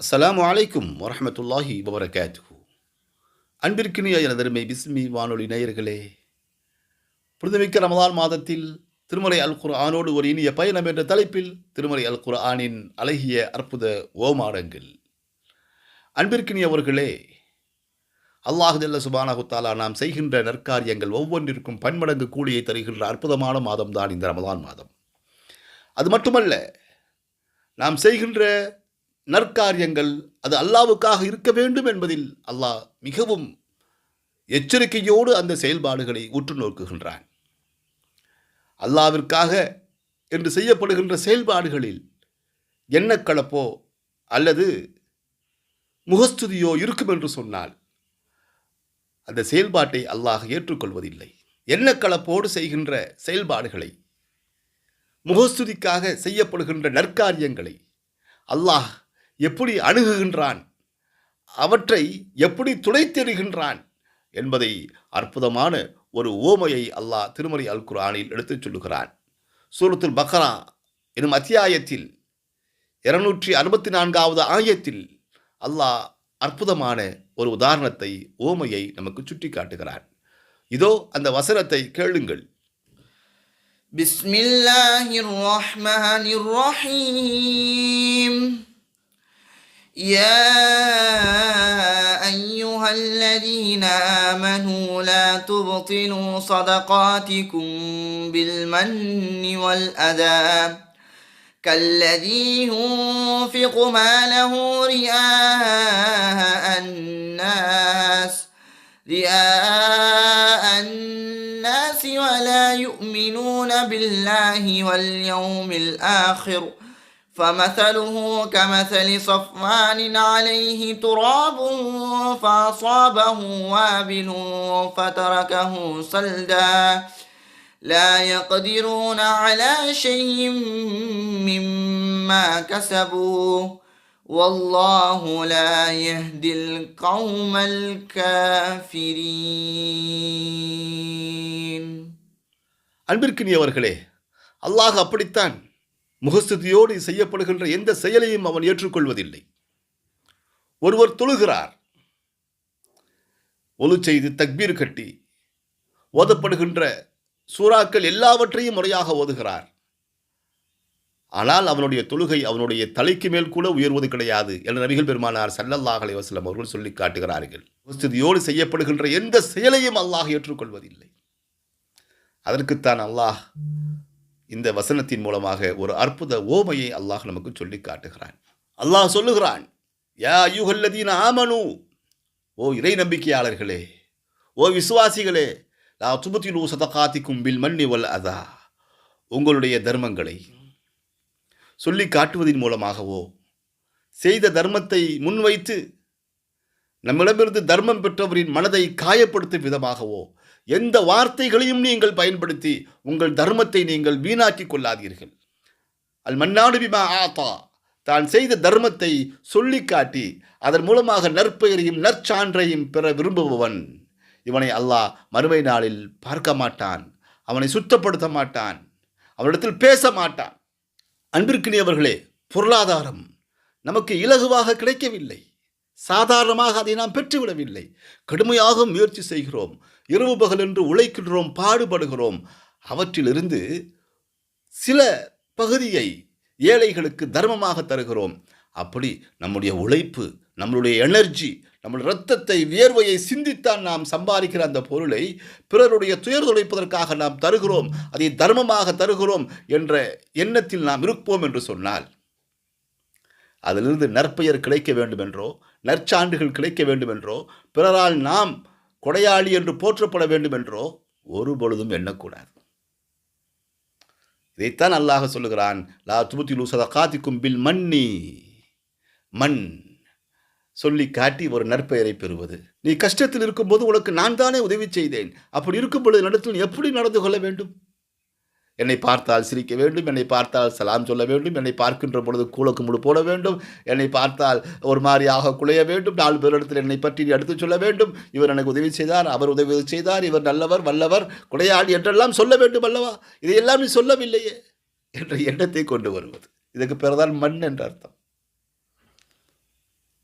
அஸ்லாம் வலைக்கும் வரமத்துல்லாஹி வபரகாத்து அன்பிற்கினிய எனதருமை பிஸ்மி வானொலி நேயர்களே புனிதமிக்க ரமதான் மாதத்தில் திருமலை அல் குர்ஆனோடு ஒரு இனிய பயணம் என்ற தலைப்பில் திருமலை அல் குர்ஆனின் அழகிய அற்புத ஓமாடங்கள் அன்பிற்கினியவர்களே அல்லாஹ் ஜல்ல சுபானஹு தஆலா நாம் செய்கின்ற நற்காரியங்கள் ஒவ்வொன்றிற்கும் பன்மடங்கு கூலியை தருகின்ற அற்புதமான மாதம்தான் இந்த ரமதான் மாதம். அது மட்டுமல்ல நாம் செய்கின்ற நற்காரியங்கள் அது அல்லாவுக்காக இருக்க வேண்டும் என்பதில் அல்லாஹ் மிகவும் எச்சரிக்கையோடு அந்த செயல்பாடுகளை உற்று நோக்குகின்றான். அல்லாவிற்காக என்று செய்யப்படுகின்ற செயல்பாடுகளில் எண்ணக்கலப்போ அல்லது முகஸ்துதியோ இருக்கும் என்று சொன்னால் அந்த செயல்பாட்டை அல்லாஹ் ஏற்றுக்கொள்வதில்லை. எண்ணக்கலப்போடு செய்கின்ற செயல்பாடுகளை முகஸ்துதிக்காக செய்யப்படுகின்ற நற்காரியங்களை அல்லாஹ் எப்படி அணுகுகின்றான்? அவற்றை எப்படி துடைத்தெறிகின்றான் என்பதை அற்புதமான ஒரு ஓமையை அல்லாஹ் திருமறை அல் குரானில் எடுத்துச் சொல்லுகிறான். சூரத்துல் பக்ரா எனும் அத்தியாயத்தில் இருநூற்றி அறுபத்தி நான்காவது ஆயத்தில் அல்லாஹ் அற்புதமான ஒரு உதாரணத்தை ஓமையை நமக்கு சுட்டி காட்டுகிறான் இதோ அந்த வசனத்தை கேளுங்கள். பிஸ்மில்லாஹிர் ரஹ்மானிர் ரஹீம் يا أيها الذين آمنوا لا تبطلوا صدقاتكم بالمن والأذى. كالذي ينفق ماله رئاء الناس رئاء الناس ولا يؤمنون بالله واليوم الآخر. فمثله كمثل صفوان عليه تراب فأصابه وابل فتركه صلدا لا يقدرون على شيء مما كسبوا والله لا يهدي القوم الكافرين அன்பிற்கினியவர்களே அல்லாஹ் அப்படித்தான் முகஸ்துதியோடு செய்யப்படுகின்ற எந்த செயலையும் அவன் ஏற்றுக்கொள்வதில்லை. ஒருவர் தொழுகிறார். ஒலு செய்து தக்பீர் கட்டி ஓதப்படுகின்ற சூறாக்கள் எல்லாவற்றையும் முறையாக ஓதுகிறார். ஆனால் அவனுடைய தொழுகை அவனுடைய தலைக்கு மேல் கூட உயர்வது கிடையாது என நபிகள் பெருமானார் சல்லல்லாஹ் அலைவாஸ்லம் அவர்கள் சொல்லி காட்டுகிறார்கள். முகஸ்துதியோடு செய்யப்படுகின்ற எந்த செயலையும் அல்லாஹ் ஏற்றுக்கொள்வதில்லை. அதற்குத்தான் அல்லாஹ் இந்த வசனத்தின் மூலமாக ஒரு அற்புத ஓமையை அல்லாஹ் நமக்கு சொல்லி காட்டுகிறான். அல்லாஹ் சொல்லுகிறான் யா யூஹல்லதீன ஆமனு ஓ இறை நம்பிக்கையாளர்களே ஓ விசுவாசிகளே லா துபத்திலு சதகாத்திக்கும் பில் மன்னி வல் அதா உங்களுடைய தர்மங்களை சொல்லி காட்டுவதன் மூலமாகவோ செய்த தர்மத்தை முன்வைத்து நம்மிடமிருந்து தர்மம் பெற்றவரின் மனதை காயப்படுத்தும் விதமாகவோ எந்த வார்த்தைகளையும் நீங்கள் பயன்படுத்தி உங்கள் தர்மத்தை நீங்கள் வீணாக்கிக் கொள்ளாதீர்கள். அல் மன்னாடு பிமா ஆத்தா. தான் செய்த தர்மத்தை சொல்லி காட்டி அதன் மூலமாக நற்பெயரையும் நற்சான்றையும் பெற விரும்புபவன். இவனை அல்லாஹ் மறுமை நாளில் பார்க்க மாட்டான். அவனை சுத்தப்படுத்த மாட்டான். அவனிடத்தில் பேச மாட்டான். அன்பிற்கினியவர்களே பொருளாதாரம் நமக்கு இலகுவாக கிடைக்கவில்லை. சாதாரணமாக அதை நாம் பெற்றுவிடவில்லை. கடுமையாக முயற்சி செய்கிறோம். இரவு பகல் என்று உழைக்கின்றோம் பாடுபடுகிறோம். அவற்றிலிருந்து சில பகுதியை ஏழைகளுக்கு தர்மமாக தருகிறோம். அப்படி நம்முடைய உழைப்பு நம்மளுடைய எனர்ஜி நம்முடைய இரத்தத்தை வியர்வையை சிந்தித்தான் நாம் சம்பாதிக்கிற அந்த பொருளை பிறருடைய துயர் துடைப்பதற்காக நாம் தருகிறோம். அதை தர்மமாக தருகிறோம் என்ற எண்ணத்தில் நாம் இருப்போம் என்று சொன்னால் அதிலிருந்து நற்பெயர் கிடைக்க வேண்டும் என்றோ நற்சான்றுகள் கிடைக்க வேண்டும் என்றோ பிறரால் நாம் கொடையாளி என்று போற்றப்பட வேண்டும் என்றோ ஒரு பொழுதும் எண்ணக்கூடாது. இதைத்தான் அல்லாஹ் சொல்லுகிறான் லா துபத்திலு சதகாத்திக்கும் பில் மன்னி. மண் சொல்லி காட்டி ஒரு நற்பெயரை பெறுவது. நீ கஷ்டத்தில் இருக்கும்போது உனக்கு நான் தானே உதவி செய்தேன். அப்படி இருக்கும் பொழுது நடத்தில் எப்படி நடந்து கொள்ள வேண்டும்? என்னை பார்த்தால் சிரிக்க வேண்டும் என்னை பார்த்தால் சலாம் சொல்ல வேண்டும் என்னை பார்க்கின்ற பொழுது கூலக்கு முழு போட வேண்டும் என்னை பார்த்தால் ஒரு மாதிரியாக குலைய வேண்டும் நாலு பேரிடத்தில் என்னை பற்றி நீ எடுத்துச் சொல்ல வேண்டும். இவர் எனக்கு உதவி செய்தார் அவர் உதவி செய்தார் இவர் நல்லவர் வல்லவர் குடையாளி என்றெல்லாம் சொல்ல வேண்டும் அல்லவா? இதையெல்லாம் நீ சொல்லவில்லையே என்ற எண்ணத்தை கொண்டு வருவது. இதுக்கு பிறதான் மண் என்ற அர்த்தம்.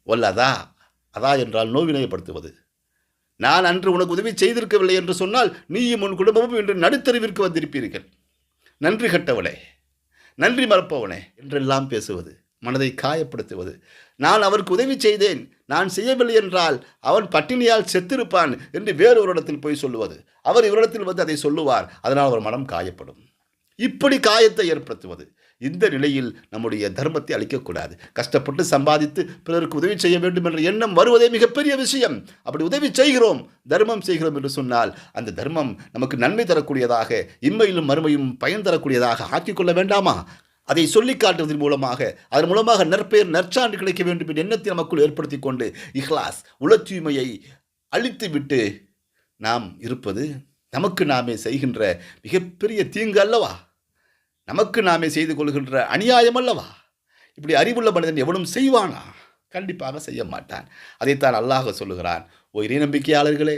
ஒல்லதா அதா என்றால் நோவினையப்படுத்துவது நான் அன்று உனக்கு உதவி செய்திருக்கவில்லை என்று சொன்னால் நீயும் உன் குடும்பமும் இன்று நடுத்தருவிற்கு வந்திருப்பீர்கள். நன்றி கட்டவனே நன்றி மறப்பவனே என்றெல்லாம் பேசுவது மனதை காயப்படுத்துவது. நான் அவருக்கு உதவி செய்தேன் நான் செய்யவில்லை என்றால் அவன் பட்டினியால் செத்திருப்பான் என்று வேறொரு இடத்தில் போய் சொல்லுவது. அவர் இவரிடத்தில் வந்து அதை சொல்லுவார் அதனால் அவர் மனம் காயப்படும். இப்படி காயத்தை ஏற்படுத்துவது. இந்த நிலையில் நம்முடைய தர்மத்தை அளிக்கக்கூடாது கஷ்டப்பட்டு சம்பாதித்து பிறருக்கு உதவி செய்ய வேண்டும் என்ற எண்ணம் வருவதே மிகப்பெரிய விஷயம். அப்படி உதவி செய்கிறோம் தர்மம் செய்கிறோம் என்று சொன்னால் அந்த தர்மம் நமக்கு நன்மை தரக்கூடியதாக இம்மையிலும் மறுமையும் பயன் தரக்கூடியதாக ஆக்கிக்கொள்ள வேண்டாமா? அதை சொல்லி காட்டுவதன் மூலமாக அதன் மூலமாக நற்பெயர் நற்சான்று கிடைக்க வேண்டும் என்ற எண்ணத்தை நமக்குள் ஏற்படுத்தி கொண்டு இஹ்லாஸ் உள தூய்மையை நாம் இருப்பது நமக்கு நாமே செய்கின்ற மிகப்பெரிய தீங்கு அல்லவா? நமக்கு நாமே செய்து கொள்கின்ற அநியாயம் அல்லவா? இப்படி அறிவுள்ள மனிதன் எவனும் செய்வானா? கண்டிப்பாக செய்ய மாட்டான். அதைத்தான் அல்லாஹ் சொல்லுகிறான். ஓ இறை நம்பிக்கையாளர்களே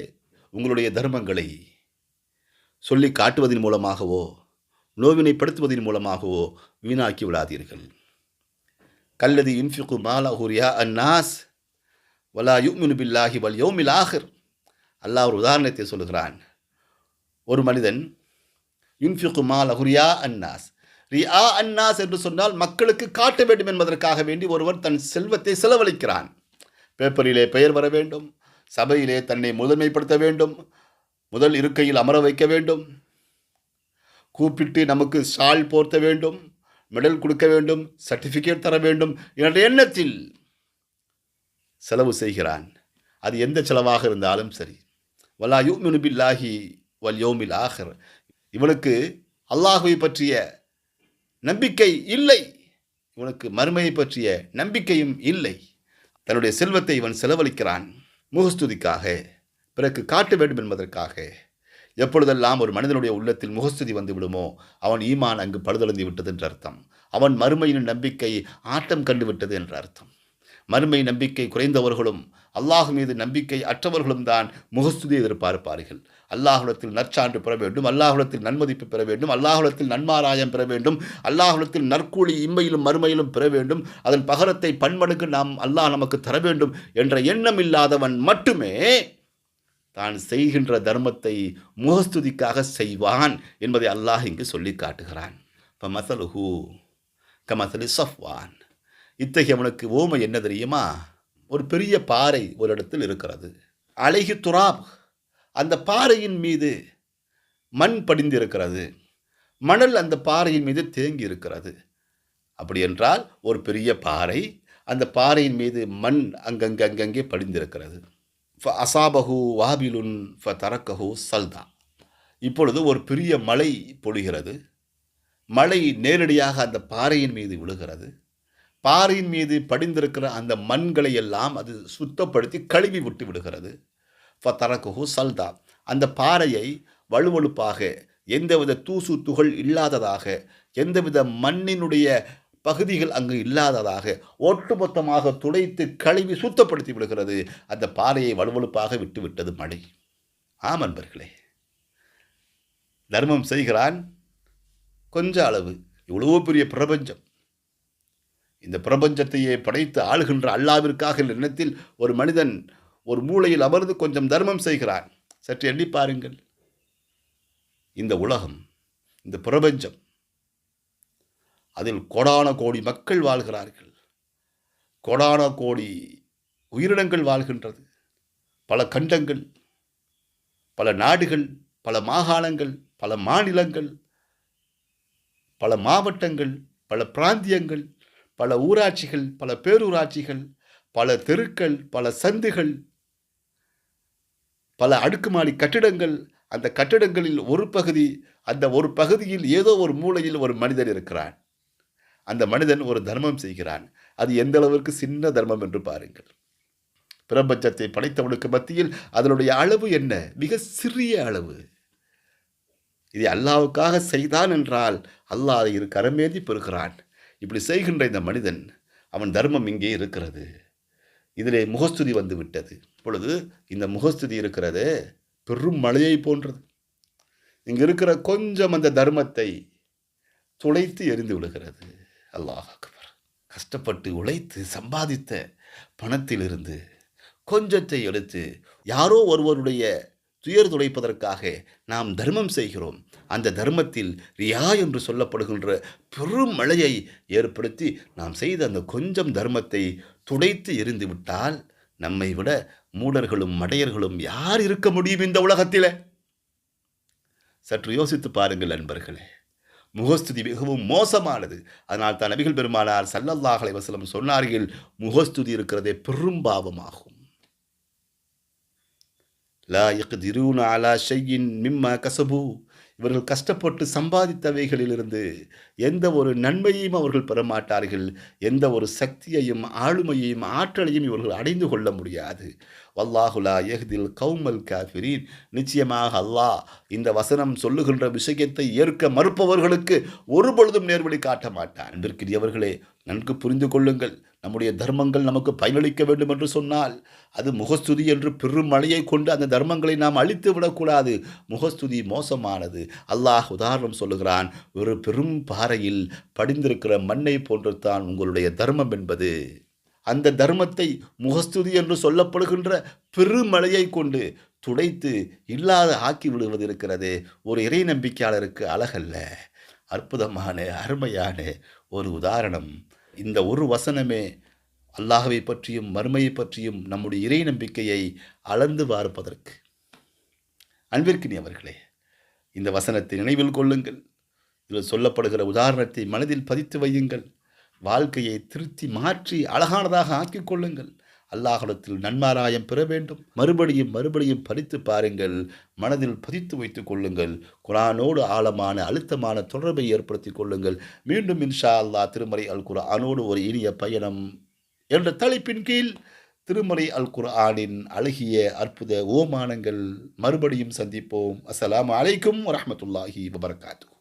உங்களுடைய தர்மங்களை சொல்லி காட்டுவதன் மூலமாகவோ நோவினைப்படுத்துவதன் மூலமாகவோ வீணாக்கி விடாதீர்கள். கல்லதி இன்ஃபிகு மாலாஹூரியா அன்னாஸ் வலா யுமினு பில்லாஹி வல் யோமில் ஆஹிர் அல்லாஹ் ஒரு உதாரணத்தை சொல்லுகிறான். ஒரு மனிதன் யுன்ஃபிகு மாலஹுரியா அன்னாஸ் ரியா அன்னாஸ் என்று சொன்னால் மக்களுக்கு காட்ட வேண்டும் என்பதற்காக வேண்டி ஒருவர் தன் செல்வத்தை செலவழிக்கிறான். பேப்பரிலே பெயர் வர வேண்டும். சபையிலே தன்னை முதன்மைப்படுத்த வேண்டும். முதல் இருக்கையில் அமர வைக்க வேண்டும். கூப்பிட்டு நமக்கு ஷால் போர்த்த வேண்டும். மெடல் கொடுக்க வேண்டும். சர்டிஃபிகேட் தர வேண்டும் என்ற எண்ணத்தில் செலவு செய்கிறான். அது எந்த செலவாக இருந்தாலும் சரி. வலா யூமினு பில்லாஹி வல் யோமில் ஆஹர். இவனுக்கு அல்லாஹுவை பற்றிய நம்பிக்கை இல்லை. இவனுக்கு மறுமையை பற்றிய நம்பிக்கையும் இல்லை. தன்னுடைய செல்வத்தை இவன் செலவழிக்கிறான். முகஸ்துதிக்காக பிறகு காட்ட வேண்டும் என்பதற்காக. எப்பொழுதெல்லாம் ஒரு மனிதனுடைய உள்ளத்தில் முகஸ்துதி வந்து விடுமோ அவன் ஈமான் அங்கு பழுதடைந்து விட்டது என்ற அர்த்தம். அவன் மறுமையின் நம்பிக்கை ஆட்டம் கண்டு விட்டது என்ற அர்த்தம். மறுமை நம்பிக்கை குறைந்தவர்களும் அல்லாஹ் மீது நம்பிக்கை அற்றவர்களும் தான் முகஸ்துதி எதிர்பார்ப்பார்கள். அல்லாஹுலத்தில் நற்சான்று பெற வேண்டும் அல்லாஹுலத்தில் நன்மதிப்பு பெற வேண்டும் அல்லாஹுலத்தில் நன்மாராயம் பெற வேண்டும் அல்லாஹுலத்தில் நற்கூலி இம்மையிலும் மறுமையிலும் பெற வேண்டும் அதன் பகரத்தை பன்மடங்கு நாம் அல்லாஹ் நமக்கு தர வேண்டும் என்ற எண்ணம் இல்லாதவன் மட்டுமே தான் செய்கின்ற தர்மத்தை முகஸ்துதிக்காக செய்வான் என்பதை அல்லாஹ் இங்கு சொல்லி காட்டுகிறான் இப்போ மசலுஹூ கமசலி சஃப்வான். இத்தகையவனுக்கு ஓமை என்ன தெரியுமா? ஒரு பெரிய பாறை ஒரு இடத்தில் இருக்கிறது. அழகி துராப் அந்த பாறையின் மீது மண் படிந்திருக்கிறது. மணல் அந்த பாறையின் மீது தேங்கி இருக்கிறது அப்படி என்றால் ஒரு பெரிய பாறை அந்த பாறையின் மீது மண் அங்கங்கே அங்கங்கே படிந்திருக்கிறது. ஃப அசாபகு வாபிலுன் ஃப தரக்கஹு சல்தா. இப்பொழுது ஒரு பெரிய மழை பொழிகிறது மழை நேரடியாக அந்த பாறையின் மீது விழுகிறது. பாறையின் மீது படிந்திருக்கிற அந்த மண்களை எல்லாம் அது சுத்தப்படுத்தி கழுவி விட்டு விடுகிறது. ஃபத்தரகுஹு சல்தா. அந்த பாறையை வலுவழுப்பாக எந்தவித தூசு துகள் இல்லாததாக எந்தவித மண்ணினுடைய பகுதிகள் அங்கு இல்லாததாக ஒட்டுமொத்தமாக துடைத்து கழுவி சுத்தப்படுத்தி விடுகிறது. அந்த பாறையை வலுவழுப்பாக விட்டுவிட்டது மழை. ஆம் அன்பர்களே. தர்மம் செய்கிறான் கொஞ்ச அளவு. இவ்வளவோ பெரிய பிரபஞ்சம். இந்த பிரபஞ்சத்தையே படைத்து ஆளுகின்ற அல்லாவிற்காக என்ற எண்ணத்தில் ஒரு மனிதன் ஒரு மூலையில் அமர்ந்து கொஞ்சம் தர்மம் செய்கிறான். சற்று எண்ணி பாருங்கள். இந்த உலகம் இந்த பிரபஞ்சம் அதில் கோடான கோடி மக்கள் வாழ்கிறார்கள். கோடான கோடி உயிரினங்கள் வாழ்கின்றது. பல கண்டங்கள் பல நாடுகள் பல மாகாணங்கள் பல மாநிலங்கள் பல மாவட்டங்கள் பல பிராந்தியங்கள் பல ஊராட்சிகள் பல பேரூராட்சிகள் பல தெருக்கள் பல சந்துகள் பல அடுக்குமாடி கட்டிடங்கள் அந்த கட்டிடங்களில் ஒரு பகுதி அந்த ஒரு பகுதியில் ஏதோ ஒரு மூலையில் ஒரு மனிதன் இருக்கிறான். அந்த மனிதன் ஒரு தர்மம் செய்கிறான். அது எந்த அளவிற்கு சின்ன தர்மம் என்று பாருங்கள். பிரபஞ்சத்தை படைத்தவனுக்கு மத்தியில் அதனுடைய அளவு என்ன? மிக சிறிய அளவு. இதை அல்லாவுக்காக செய்தான் என்றால் அல்லாஹ் அதை இரு கரமேந்தி பெறுகிறான். இப்படி செய்கின்ற இந்த மனிதன் அவன் தர்மம் இங்கே இருக்கிறது. இதிலே முகஸ்துதி வந்து விட்டது. இப்பொழுது இந்த முகஸ்துதி இருக்கிறது பெரும் மழையை போன்றது. இங்கே இருக்கிற கொஞ்சம் அந்த தர்மத்தை துளைத்து எரிந்து விடுகிறது. அல்லாஹ் அக்பர். கஷ்டப்பட்டு உழைத்து சம்பாதித்த பணத்திலிருந்து கொஞ்சத்தை எடுத்து யாரோ ஒருவருடைய துயர் துடைப்பதற்காக நாம் தர்மம் செய்கிறோம். அந்த தர்மத்தில் ரியா என்று சொல்லப்படுகின்ற பெரும் மழையை ஏற்படுத்தி நாம் செய்த அந்த கொஞ்சம் தர்மத்தை துடைத்து எரிந்துவிட்டால் நம்மை விட மூடர்களும் மடையர்களும் யார் இருக்க முடியும் இந்த உலகத்திலே? சற்று யோசித்து பாருங்கள் நண்பர்களே. முகஸ்துதி மிகவும் மோசமானது. அதனால் தான் நபிகள் பெருமானார் சல்லல்லாஹலை வசலம் சொன்னார்கள் முகஸ்துதி இருக்கிறதே பெரும் பாவமாகும். லா யக்திரூன அலா ஷையின் மிம்மா கசபு. இவர்கள் கஷ்டப்பட்டு சம்பாதித்தவைகளிலிருந்து எந்த ஒரு நன்மையையும் அவர்கள் பெறமாட்டார்கள். எந்த ஒரு சக்தியையும் ஆளுமையையும் ஆற்றலையும் இவர்கள் அடைந்து கொள்ள முடியாது. வல்லாஹுலா எஹ்தில் கவுமல் காஃபிரீன். நிச்சயமாக அல்லாஹ் இந்த வசனம் சொல்லுகின்ற விஷயத்தை ஏற்க மறுப்பவர்களுக்கு ஒரு பொழுதும் நேர்வழி காட்ட மாட்டான். அன்பிற்கிறியவர்களே நன்கு புரிந்து கொள்ளுங்கள். நம்முடைய தர்மங்கள் நமக்கு பயனளிக்க வேண்டும் என்று சொன்னால் அது முகஸ்துதி என்று பெரும் மழையை கொண்டு அந்த தர்மங்களை நாம் அழித்து விடக்கூடாது. முகஸ்துதி மோசமானது. அல்லாஹ் உதாரணம் சொல்லுகிறான் ஒரு பெரும் பாறையில் படிந்திருக்கிற மண்ணை போன்று தான் உங்களுடைய தர்மம் என்பது. அந்த தர்மத்தை முகஸ்துதி என்று சொல்லப்படுகின்ற பெருமழையை கொண்டு துடைத்து இல்லாத ஆக்கி விடுவது இருக்கிறது ஒரு இறை நம்பிக்கையாளருக்கு அழகல்ல. அற்புதமான அருமையான ஒரு உதாரணம். இந்த ஒரு வசனமே அல்லாஹவை பற்றியும் மறுமையை பற்றியும் நம்முடைய இறை நம்பிக்கையை அளந்து பார்ப்பதற்கு அன்பிற்கினி அவர்களே இந்த வசனத்தை நினைவில் கொள்ளுங்கள். இதில் சொல்லப்படுகிற உதாரணத்தை மனதில் பதித்து வையுங்கள். வாழ்க்கையை திருத்தி மாற்றி அழகானதாக ஆக்கிக் கொள்ளுங்கள். அல்லாஹலத்தில் நன்மாராயம் பெற வேண்டும். மறுபடியும் மறுபடியும் படித்து பாருங்கள். மனதில் பதித்து வைத்துக் கொள்ளுங்கள். குரானோடு ஆழமான அழுத்தமான தொடர்பை ஏற்படுத்தி கொள்ளுங்கள். மீண்டும் இன்ஷா அல்லாஹ் திருமறை அல் குரானோடு ஒரு இனிய பயணம் என்ற தலைப்பின் கீழ் திருமறை அல் குர்ஆனின் அழகிய அற்புத ஓமானங்கள் மறுபடியும் சந்திப்போம். அஸ்லாம் அலைக்கும் வரமத்துல்லாஹி வபர்காத்து